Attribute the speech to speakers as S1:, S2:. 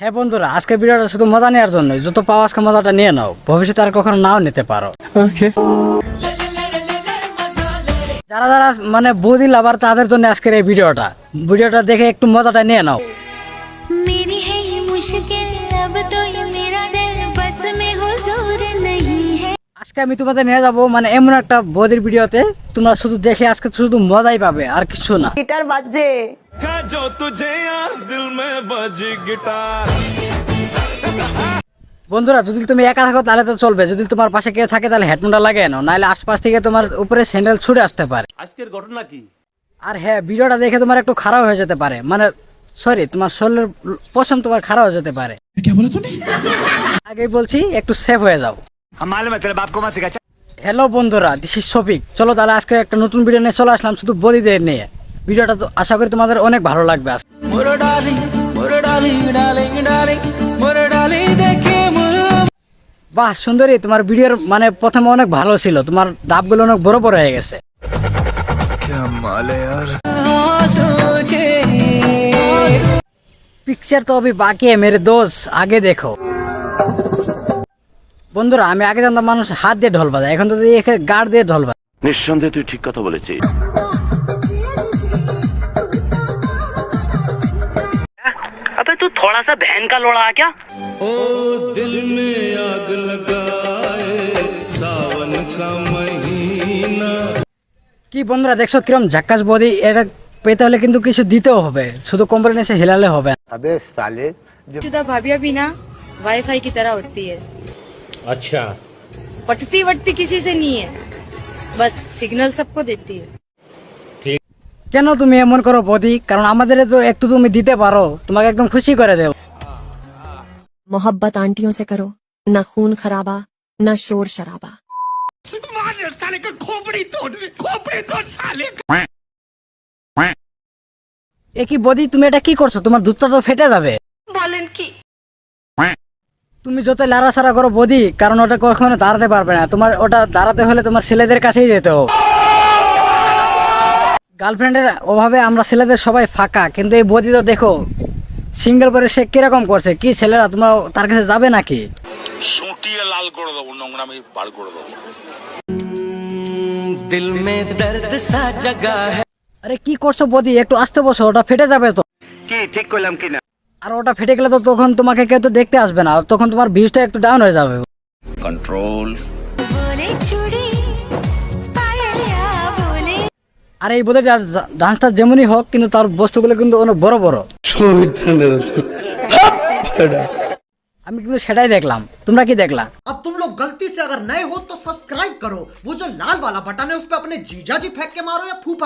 S1: হ্যাঁ বন্ধুরা আজকে ভিডিওটা শুধু মজা নেওয়ার জন্য যত পাও আজকে মজাটা নিয়ে নাও ভবিষ্যতে আর কখনো নাও নিতে পারো যারা যারা মানে বৌদি লাভার তাদের জন্য আজকের এই ভিডিওটা ভিডিওটা দেখে একটু মজাটা নিয়ে নাও
S2: मेरी है ये मुश्किल अब तो ये मेरा दिल बस में हुजूर नहीं है
S1: আজকে আমি তোমাদের নিয়ে যাব মানে এমন একটা বদের ভিডিওতে। তোমরা শুধু দেখে আজকে শুধু মজাই পাবে আর কিছু না।
S3: গিটার বাজে
S1: বন্ধুরা যদি তুমি একা থাকো তাহলে তো চলবে। যদি তোমার পাশে কেউ থাকে তাহলে হেডফোনটা লাগে না নাহলে আশপাশ থেকে তোমার উপরে স্যান্ডেল ছুটে আসতে পারে।
S3: আজকের ঘটনা কি?
S1: আর হ্যাঁ ভিডিওটা দেখে তোমার একটু খারাপ হয়ে যেতে পারে। মানে সরি তোমার শরীরের পশম তোমার খারাপ হয়ে যেতে পারে। আগে বলছি একটু সেফ হয়ে যাও। হ্যালো বন্ধুরা দিস ইজ শফিক চলো তাহলে আজকে একটা নতুন ভিডিও নিয়ে চলে আসলাম শুধু বদিদের নিয়ে ভিডিওটা তো আশা করি তোমাদের অনেক ভালো লাগবে আজকে বাহ সুন্দরী তোমার ভিডিওর মানে প্রথমে অনেক ভালো ছিল তোমার ডাবগুলো অনেক বড় বড় হয়ে গেছে পিকচার তো अभी বাকি है मेरे दोस्त আগে দেখো বন্ধুরা আমি আগে জানতাম মানুষ হাত দিয়ে ঢোল বাজায় এখন তো দেখি এখানে গাড় দিয়ে ঢোল বাজায়
S4: নিঃসন্দেহে তুই ঠিক কথা বলেছিস
S5: अबे तू थोड़ा सा बहन का लोड़ा आ क्या
S3: ओ दिल में आग लगाए सावन का महीना
S1: কি বন্ধুরা দেখছো কিরম ঝাক্কাস বডি এটা পেতে হলে কিন্তু কিছু দিতেও হবে শুধু কোম্পানি এসে হেলালে হবে না।
S6: शुदा भाभिया भी ना वाईफाई की तरह होती है
S7: अच्छा
S6: पटती वटती किसी से नहीं है बस सिग्नल सबको देती है
S1: কেন তুমি এমন করো বদি কারণ আমাদের তো একটু তুমি দিতে পারো তোমাকে একদম খুশি করে দেব
S8: मोहब्बत आंटियों से करो न खून खराबा न शोर शराबा
S1: এ কি বদি তুমি এটা কি করছো তোমার দুধটা তো ফেটে যাবে
S6: বলেন কি
S1: তুমি যত লাড়াছাড়া করো বদি কারণ ওটা কখনো দাঁড়াতে পারবে না। তোমার ওটা দাঁড়াতে হলে তোমার ছেলেদের কাছেই যেতে হবে। গার্লফ্রেন্ডের অভাবে আমরা ছেলেদের সবাই ফাঁকা কিন্তু এই বদি তো দেখো সিঙ্গেল করে সে কীরকম করছে? কি ছেলেরা তোমরা তার কাছে যাবে নাকি?
S9: সুটিয়ে লাল করে দেবো নোংরা আমি বার করে দেবো।
S3: দিল মে দর্দ সা
S1: আরে কি করছ বদি? একটু আসতে বসো ওটা ফেটে যাবে তো।
S4: কি ঠিক কইলাম কিনা?
S1: আর ওটা ফেটে গেলে তো তখন তোমাকে কেউ তো দেখতে আসবে না তখন তোমার ভিউজটা একটু ডাউন হয়ে যাবে
S9: कंट्रोल
S2: बोले चूड़ी पायलिया बोले
S1: আর এই বোধ ডান্সটা যেমনই হোক কিন্তু তার বস্তুগুলো কিন্তু অনেক বড় বড় আমি কিন্তু সেটাই দেখলাম তোমরা কি দেখলা
S10: अब तुम लोग गलती से अगर नए हो तो सब्सक्राइब करो वो जो लाल वाला बटन है उस पर अपने जीजा जी फेंक के मारो या फूफा